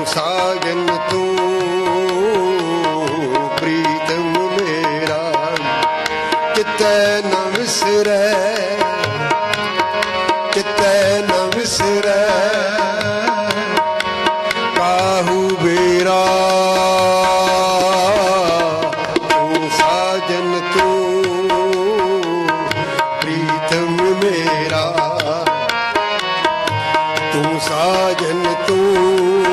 ਤੂੰ ਸਾਜਨ ਤੂੰ, ਪ੍ਰੀਤਮ ਮੇਰਾ, ਕਿਤੇ ਨਾ ਵਿਸਰੈ, ਕਿਤੇ ਨਾ ਵਿਸਰੈ, ਕਾਹੂ ਬੇਰਾ। ਤੂੰ ਸਾਜਨ ਤੂੰ, ਪ੍ਰੀਤਮ ਮੇਰਾ, ਤੂੰ ਸਾਜਨ ਤੂੰ।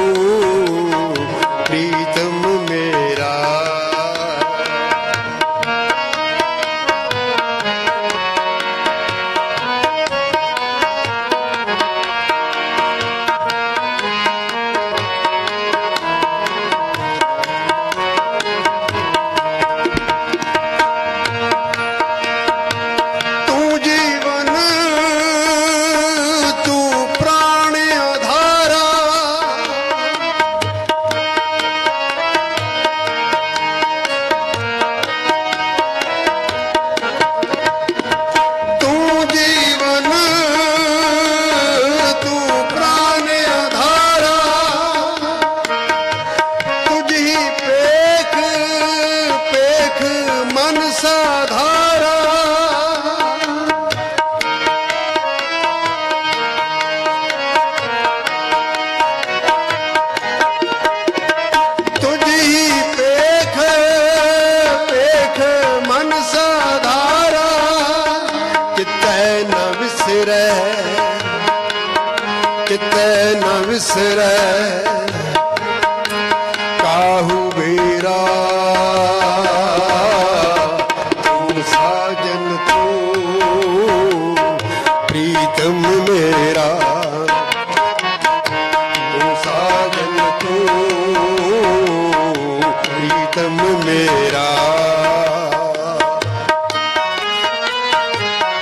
ਕਿਤੇ ਨਾ ਵਿਸਰੈ